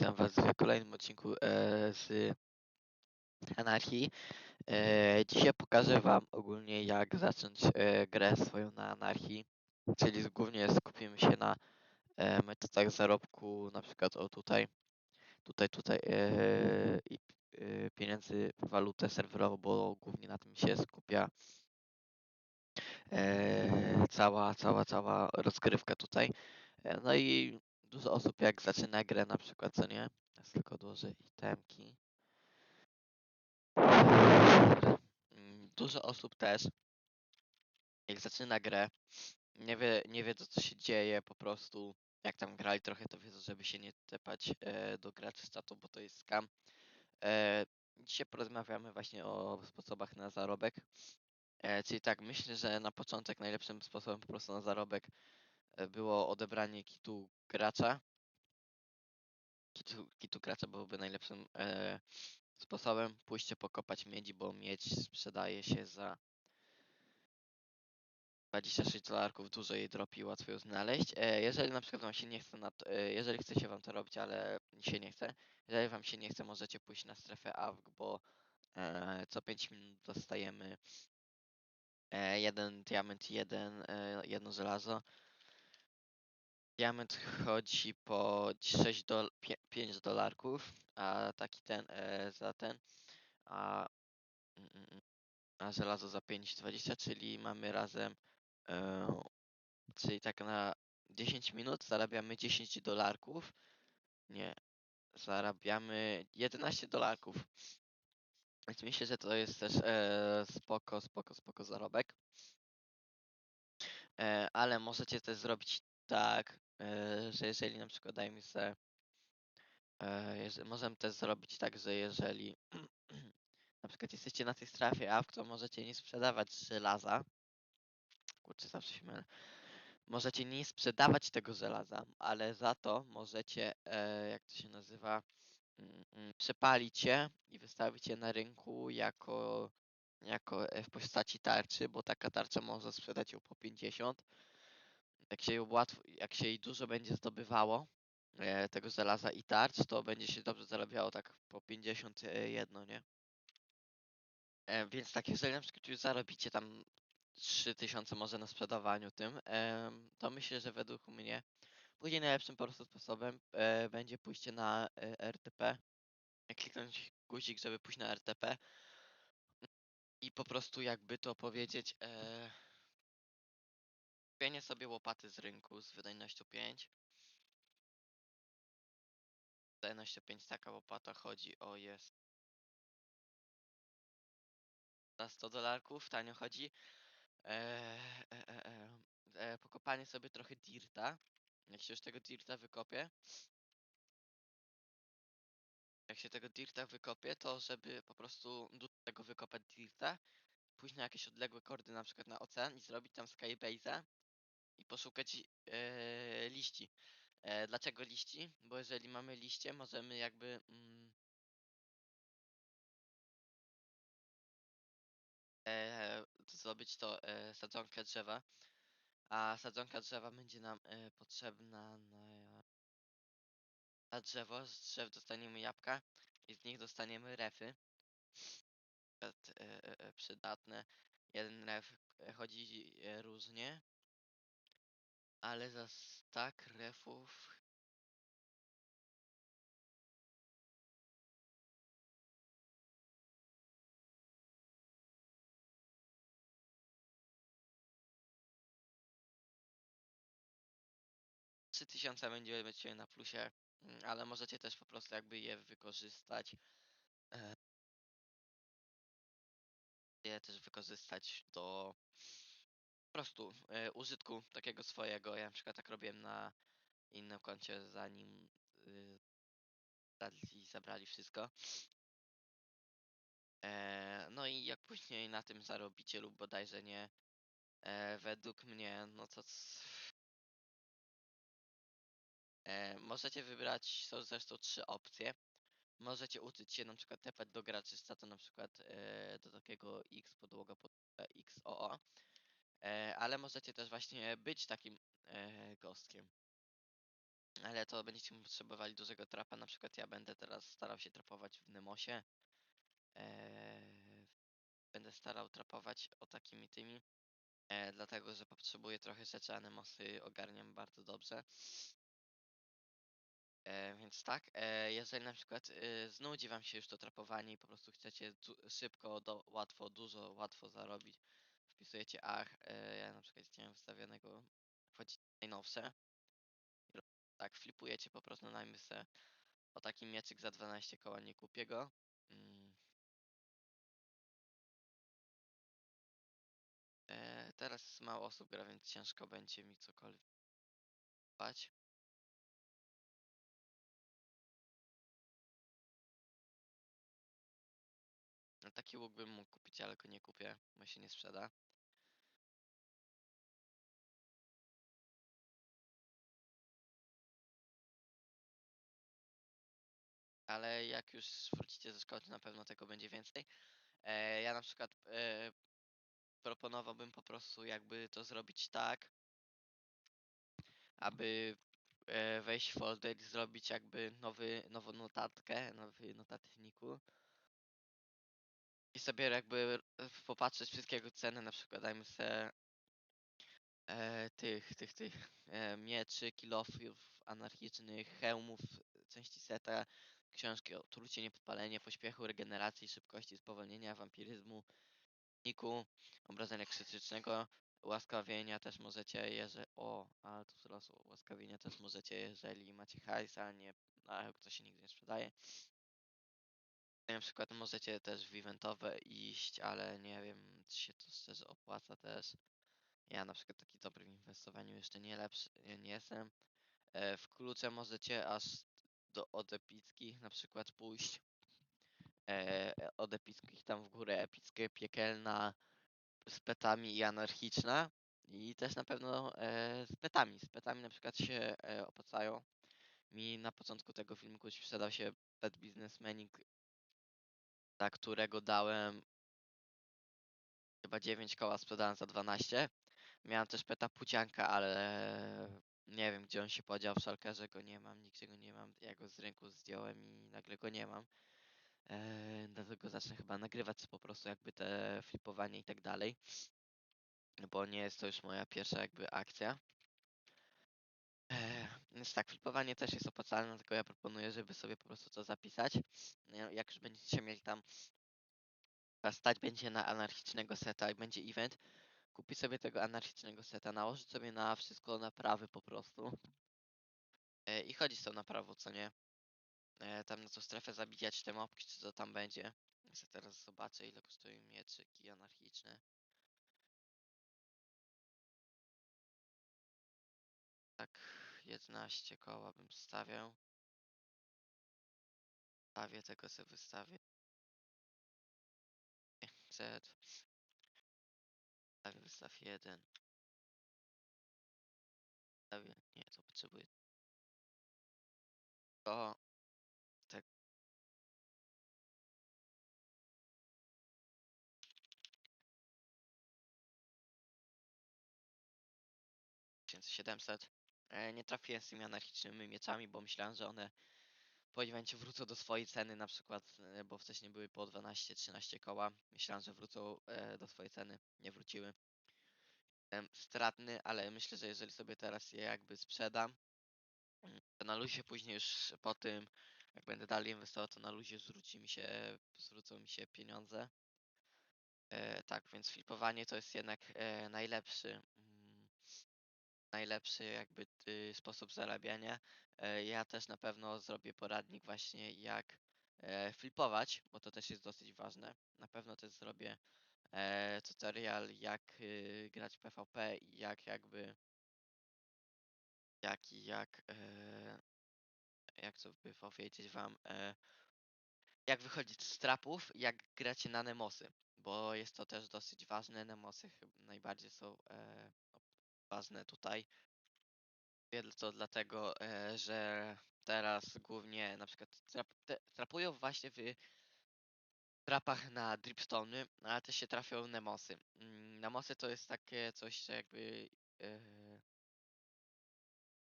Witam Was w kolejnym odcinku e, z Anarchii. E, dzisiaj pokażę Wam ogólnie jak zacząć e, grę swoją na Anarchii, czyli głównie skupimy się na e, metodach zarobku, na przykład o tutaj, tutaj, tutaj e, i e, pieniędzy walutę serwerową, bo głównie na tym się skupia e, cała, cała, cała rozgrywka tutaj. E, no i dużo osób jak zaczyna grę na przykład, co nie? Teraz tylko odłożę itemki. Mm, Dużo osób też, jak zaczyna grę, nie wie, nie wiedzą co się dzieje, po prostu jak tam grali trochę, to wiedzą, żeby się nie tepać e, do graczy z czatu, bo to jest scam. E, dzisiaj porozmawiamy właśnie o sposobach na zarobek. E, czyli tak, myślę, że na początek najlepszym sposobem po prostu na zarobek e, było odebranie kitu gracza. Kitu, kitu gracza byłoby najlepszym e, sposobem. Pójście pokopać miedzi, bo miedź sprzedaje się za 26 dolarków, dużo jej dropi, łatwo ją znaleźć. E, jeżeli na przykład wam się nie chce, na to, e, jeżeli chce się wam to robić, ale się nie chce, jeżeli wam się nie chce, możecie pójść na strefę AWG, bo e, co 5 minut dostajemy e, jeden diament, jeden, e, jedno żelazo. Diament chodzi po 6 dol 5 dolarków, a taki ten e, za ten, a, mm, mm, mm, a żelazo za 5,20, czyli mamy razem, e, czyli tak na 10 minut zarabiamy 10 dolarków. Nie, zarabiamy 11 dolarków. Więc myślę, że to jest też e, spoko, spoko, spoko zarobek. E, ale możecie też zrobić tak, że jeżeli na przykład dajmy sobie, e, możemy też zrobić tak, że jeżeli na przykład jesteście na tej strefie AWK, to możecie nie sprzedawać żelaza. Kurczę, zawsze się mylę. Możecie nie sprzedawać tego żelaza, ale za to możecie, e, jak to się nazywa, mm, mm, przepalić je i wystawić je na rynku jako, jako e, w postaci tarczy, bo taka tarcza może sprzedać ją po 50. Jak się łatwo, jak się jej dużo będzie zdobywało e, tego żelaza i tarcz, to będzie się dobrze zarabiało tak po 51, nie? E, więc tak, jeżeli na przykład już zarobicie tam 3000 może na sprzedawaniu tym, to myślę, że według mnie później najlepszym po prostu sposobem e, będzie pójście na e, RTP. Kliknąć guzik, żeby pójść na RTP i po prostu jakby to powiedzieć, e, kupienie sobie łopaty z rynku z wydajnością 5. Wydajnością 5 taka łopata chodzi o jest za 100 dolarków, tanio chodzi. E, e, e, pokopanie sobie trochę dirta. Jak się już tego dirta wykopie, jak się tego dirta wykopie, to żeby po prostu dużo tego wykopać dirta, pójść na jakieś odległe kordy, na przykład na ocean i zrobić tam skybase'a i poszukać e, liści. E, dlaczego liści? Bo jeżeli mamy liście, możemy jakby mm, e, zrobić to e, sadzonkę drzewa, a sadzonka drzewa będzie nam e, potrzebna na, na drzewo. Z drzew dostaniemy jabłka i z nich dostaniemy refy. e, e, e, przydatne. Jeden ref e, chodzi e, różnie, ale za stack refów trzy tysiące będziecie na plusie, mm, ale możecie też po prostu jakby je wykorzystać. e, Je też wykorzystać do prostu e, użytku takiego swojego. Ja na przykład tak robiłem na innym koncie, zanim y, zabrali, zabrali wszystko. E, no i jak później na tym zarobicie lub bodajże nie, e, według mnie, no to e, możecie wybrać, są zresztą trzy opcje. Możecie uczyć się na przykład tepać do graczy z czatu, na przykład e, do takiego X podłoga pod e, XOO, ale możecie też właśnie być takim e, gostkiem. Ale to będziecie potrzebowali dużego trapa, na przykład ja będę teraz starał się trapować w Nemosie. Eee, będę starał trapować o takimi tymi, e, dlatego że potrzebuję trochę rzeczy, a Nemosy ogarniam bardzo dobrze. E, więc tak, e, jeżeli na przykład e, znudzi wam się już to trapowanie i po prostu chcecie szybko, do, łatwo, dużo, łatwo zarobić, wpisujecie ach, e, ja na przykład chciałem wstawionego, wchodzi najnowsze, tak, flipujecie po prostu na mysę, o taki mieczyk za 12 koła nie kupię go. Mm. E, teraz mało osób gra, więc ciężko będzie mi cokolwiek bać. No, taki łuk bym mógł kupić, ale go nie kupię, bo się nie sprzeda. Ale jak już wrócicie ze szkoły, to na pewno tego będzie więcej. E, ja na przykład e, proponowałbym po prostu jakby to zrobić tak, aby e, wejść w folder i zrobić jakby nowy, nową notatkę, nowy notatniku. I sobie jakby popatrzeć wszystkiego ceny, na przykład dajmy sobie e, tych, tych, tych e, mieczy, kilofów anarchicznych, hełmów, części seta, książki o trucie, niepodpalenie, pośpiechu, regeneracji, szybkości, spowolnienia, wampiryzmu, niku, obrażenia krytycznego, ułaskawienia też możecie, jeżeli... O, ale tu wzrosło. Ułaskawienia też możecie, jeżeli macie hajs, a nie... A to się nigdy nie sprzedaje. Na przykład możecie też w eventowe iść, ale nie wiem, czy się to szczerze opłaca też. Ja na przykład taki dobry w inwestowaniu jeszcze nie lepszy, nie nie jestem. E, W klucze możecie aż do od epickich na przykład pójść. E, Od epickich tam w górę epickie, piekielna, z petami i anarchiczna. I też na pewno e, z petami. Z petami na przykład się e, opłacają. Mi na początku tego filmiku sprzedał się pet biznesmenik, za którego dałem chyba 9 koła, sprzedałem za 12. Miałem też peta pucianka, ale nie wiem gdzie on się podział w szalkerze, go nie mam, nigdzie go nie mam. Ja go z rynku zdjąłem i nagle go nie mam. E, dlatego zacznę chyba nagrywać po prostu jakby te flipowanie i tak dalej. Bo nie jest to już moja pierwsza jakby akcja. E, Więc tak, flipowanie też jest opłacalne, tylko ja proponuję, żeby sobie po prostu to zapisać. Jak już będziecie mieli tam stać będzie na anarchicznego seta i będzie event, kupić sobie tego anarchicznego seta, nałożyć sobie na wszystko naprawy po prostu e, i chodzić z tą naprawą, co nie? E, Tam na tą strefę zabijać te mopki, czy co tam będzie. Ja teraz zobaczę, ile kosztują mieczyki anarchiczne. Tak, 11 koła bym stawiał. Stawię tego sobie wystawię. Z. Stawię wystaw 1. Stawię, nie, to potrzebuję. To. Tak. tysięcy 700. E, Nie trafiłem z tymi anarchicznymi mieczami, bo myślałem, że one po evencie wrócą do swojej ceny, na przykład, e, bo wcześniej były po 12-13 koła. Myślałem, że wrócą e, do swojej ceny. Nie wróciły. Stratny, ale myślę, że jeżeli sobie teraz je jakby sprzedam, mm, to na luzie później już po tym, jak będę dalej inwestował, to na luzie zwróci mi się, zwrócą mi się pieniądze. E, tak, więc flipowanie to jest jednak najlepszy, najlepszy jakby y, sposób zarabiania. E, ja też na pewno zrobię poradnik właśnie jak e, flipować, bo to też jest dosyć ważne. Na pewno też zrobię e, tutorial jak y, grać PvP i jak jakby jak i jak jak to by powiedzieć wam jak wychodzić z trapów, jak gracie na Nemosy, bo jest to też dosyć ważne. Nemosy najbardziej są ważne tutaj. To dlatego, e, że teraz głównie na przykład trap, te, trapują właśnie w trapach na dripstony, ale też się trafią Nemosy. Mm, Nemosy to jest takie coś, jakby e,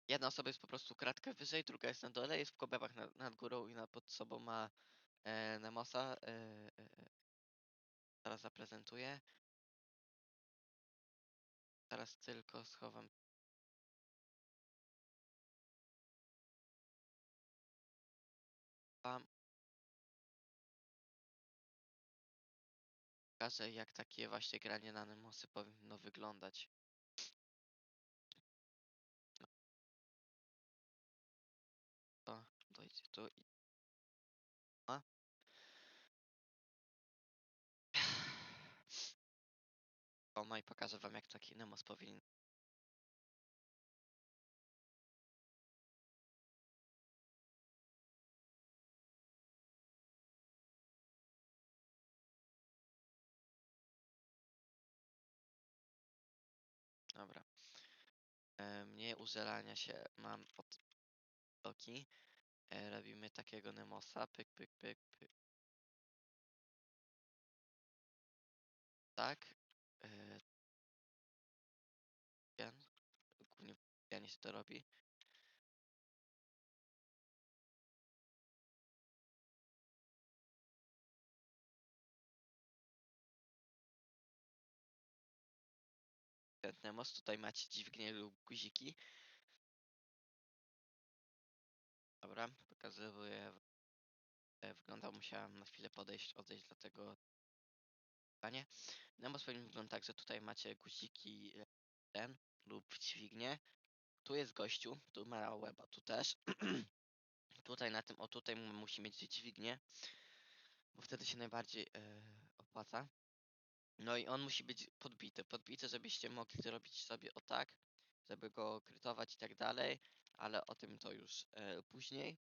Jedna osoba jest po prostu kratkę wyżej, druga jest na dole, jest w kobewach nad, nad górą i na, pod sobą ma e, Nemosa. E, e, e. Teraz zaprezentuję. Teraz tylko schowam. Wam pokażę, jak takie właśnie granie na Nemosy powinno wyglądać. To dojdzie tu i. A? No i pokażę wam, jak taki Nemos powinien. Dobra. E, mniej użelania się mam od Loki. E, robimy takiego Nemosa. Pyk, pyk, pyk, pyk. Tak. E, ten. Się to robi. Ten. Tutaj macie dźwignię lub guziki. Dobra, pokazuję. e, Wyglądał, musiałem na chwilę podejść, odejść, dlatego panie. Nemos powinien wyglądać tak, że tutaj macie guziki e, ten lub dźwignię. Tu jest gościu, tu ma łeba, tu też. tutaj na tym, o tutaj mu- musi mieć dźwignię, bo wtedy się najbardziej e, opłaca. No i on musi być podbity, podbity, żebyście mogli zrobić sobie o tak, żeby go krytować i tak dalej, ale o tym to już e, później.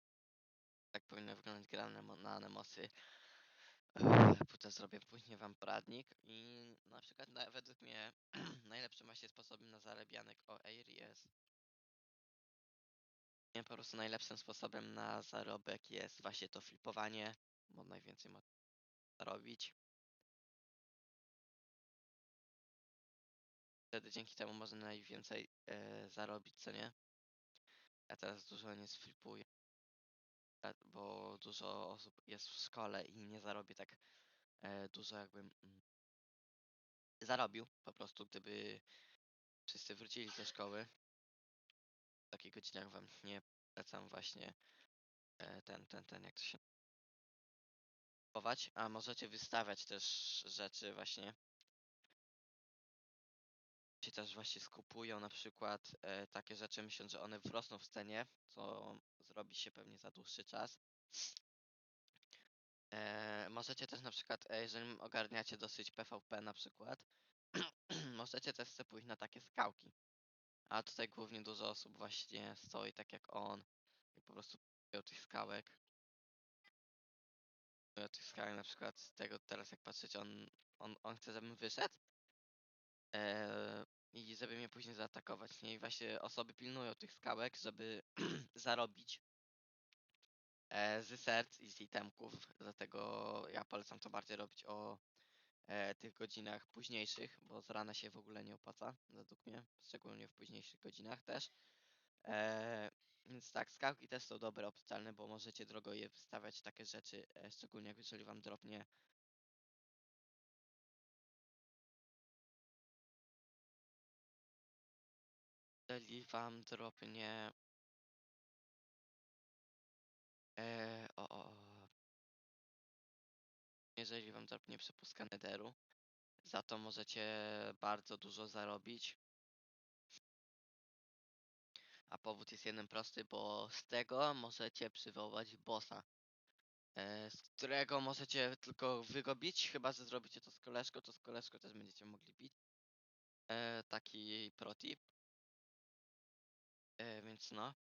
Tak powinno wyglądać gra na, na Nemosy. Zrobię później wam poradnik i na przykład na, według mnie najlepszym właśnie sposobem na zarabianek o Air jest nie, po prostu najlepszym sposobem na zarobek jest właśnie to flipowanie, bo najwięcej można zarobić. Wtedy dzięki temu można najwięcej e, zarobić, co nie? Ja teraz dużo nie sflipuję, bo dużo osób jest w szkole i nie zarobię tak e, dużo jakbym mm, zarobił po prostu, gdyby wszyscy wrócili ze szkoły. Takich godzinach wam nie polecam właśnie e, ten, ten, ten, jak to się a możecie wystawiać też rzeczy właśnie. Się też właśnie skupują na przykład e, takie rzeczy, myśląc, że one wzrosną w cenie, co zrobi się pewnie za dłuższy czas. E, możecie też na przykład, e, jeżeli ogarniacie dosyć PvP na przykład, możecie też sobie pójść na takie skałki. A tutaj głównie dużo osób właśnie stoi tak jak on i po prostu próbują tych skałek. Próbują tych skałek na przykład z tego teraz jak patrzeć, on, on, on chce, żebym wyszedł e, i żeby mnie później zaatakować. Nie? I właśnie osoby pilnują tych skałek, żeby zarobić e, z serc i z itemków. Dlatego ja polecam to bardziej robić o e, tych godzinach późniejszych, bo z rana się w ogóle nie opłaca, według mnie, szczególnie w późniejszych godzinach też. E, więc tak, skałki też są dobre, opcjalne, bo możecie drogo je wystawiać, takie rzeczy, e, szczególnie jeżeli wam dropnie jeżeli wam dropnie e, o, o, o, jeżeli wam dropnie przepustka netheru, za to możecie bardzo dużo zarobić. A powód jest jeden prosty, bo z tego możecie przywołać bossa, e, z którego możecie tylko wy go bić, chyba że zrobicie to z koleżką, to z koleżką też będziecie mogli bić. E, taki protip. E, więc no.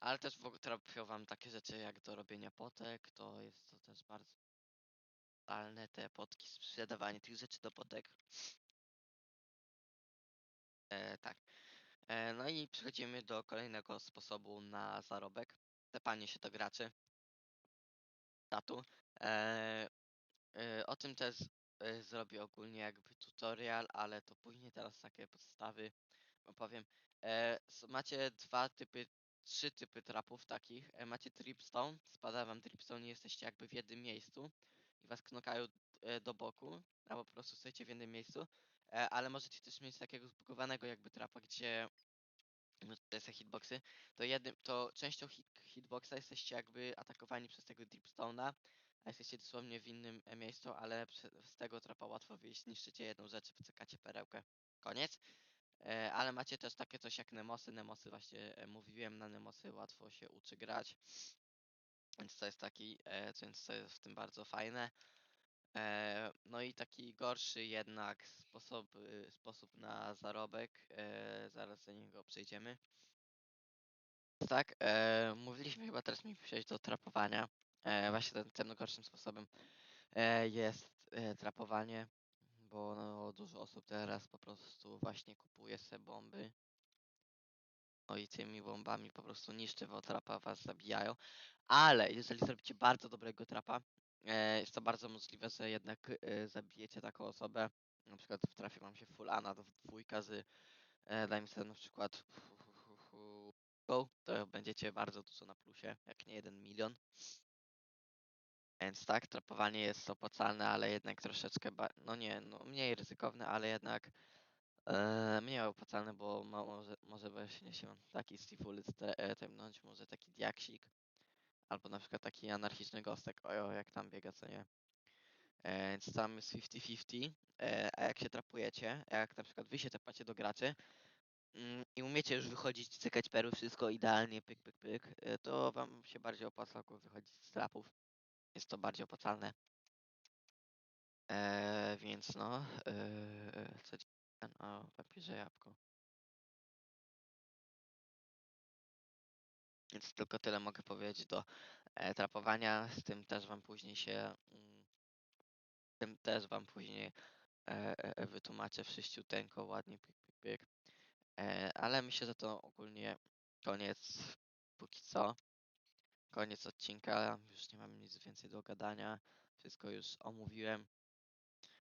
Ale też trafią wam takie rzeczy jak do robienia potek, to jest to też bardzo realne te potki, sprzedawanie tych rzeczy do potek. E, tak. E, no i przechodzimy do kolejnego sposobu na zarobek. Tepanie się do graczy. Tatu. E, e, o tym też e, zrobię ogólnie jakby tutorial, ale to później teraz takie podstawy. opowiem. E, macie dwa typy, trzy typy trapów takich. Macie tripstone, spada wam tripstone i jesteście jakby w jednym miejscu i was knokają e, do boku, albo po prostu stoicie w jednym miejscu. E, ale możecie też mieć takiego zbugowanego jakby trapa, gdzie no to jest hitboxy, to jednym, to częścią hit, hitboxa jesteście jakby atakowani przez tego Deepstone'a, a jesteście dosłownie w innym e, miejscu, ale z tego trapa łatwo wyjść, niszczycie jedną rzecz, wycykacie perełkę. Koniec. Ale macie też takie coś jak Nemosy. Nemosy właśnie mówiłem, na Nemosy łatwo się uczy grać. Więc to jest taki, e, więc to jest w tym bardzo fajne. E, no i taki gorszy jednak sposób, y, sposób na zarobek. E, zaraz do niego przejdziemy. Tak, mówiliśmy chyba teraz mi przejść do trapowania. Właśnie tym, tym gorszym sposobem jest trapowanie, bo no, dużo osób teraz po prostu właśnie kupuje se bomby. No i tymi bombami po prostu niszczy wam trapa, was zabijają. Ale jeżeli zrobicie bardzo dobrego trapa, e, jest to bardzo możliwe, że jednak e, zabijecie taką osobę. Na przykład trafi wam się full Ana do dwójka z, e, dajmy sobie na przykład to będziecie bardzo dużo na plusie, jak nie jeden milion. Więc tak, trapowanie jest opłacalne, ale jednak troszeczkę, no nie, no mniej ryzykowne, ale jednak e, mniej opłacalne, bo ma, może, może właśnie się taki Stifulic tepnąć, może taki diaksik, albo na przykład taki anarchiczny gostek, ojo, jak tam biega, co nie. E, Więc tam jest 50-50, e, a jak się trapujecie, jak na przykład wy się tepacie do graczy, mm, i umiecie już wychodzić, cykać perły, wszystko idealnie, pyk, pyk, pyk, e, to wam się bardziej opłaca wychodzić z trapów. Jest to bardziej opłacalne. E, więc no, e, co ten, o, papierze jabłko. Więc tylko tyle mogę powiedzieć do e, trapowania, z tym też wam później się, mm, tym też wam później e, e, wytłumaczę wszyściuteńko, ładnie, pyk, pyk, pyk. E, ale myślę, że to ogólnie koniec póki co. Koniec odcinka, już nie mam nic więcej do gadania. Wszystko już omówiłem.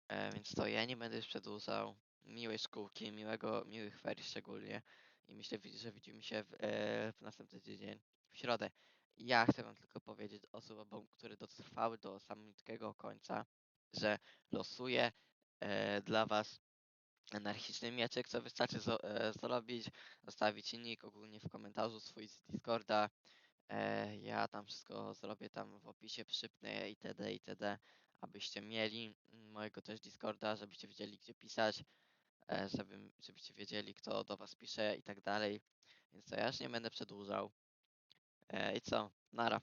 E, więc to ja nie będę już przedłużał. Miłej szkółki, miłego, miłych ferii szczególnie. I myślę, że widzimy się w, e, w następny tydzień, w środę. Ja chcę wam tylko powiedzieć osobom, które dotrwały do samego końca, że losuję e, dla was anarchiczny mieczek, co wystarczy zo- e, zrobić, zostawić nick ogólnie w komentarzu swój z Discorda. E, ja tam wszystko zrobię tam w opisie, przypnę itd. itd. Abyście mieli mojego też Discorda, żebyście wiedzieli gdzie pisać, e, żeby, żebyście wiedzieli kto do was pisze i tak dalej. Więc to ja już nie będę przedłużał. E, I co? Nara.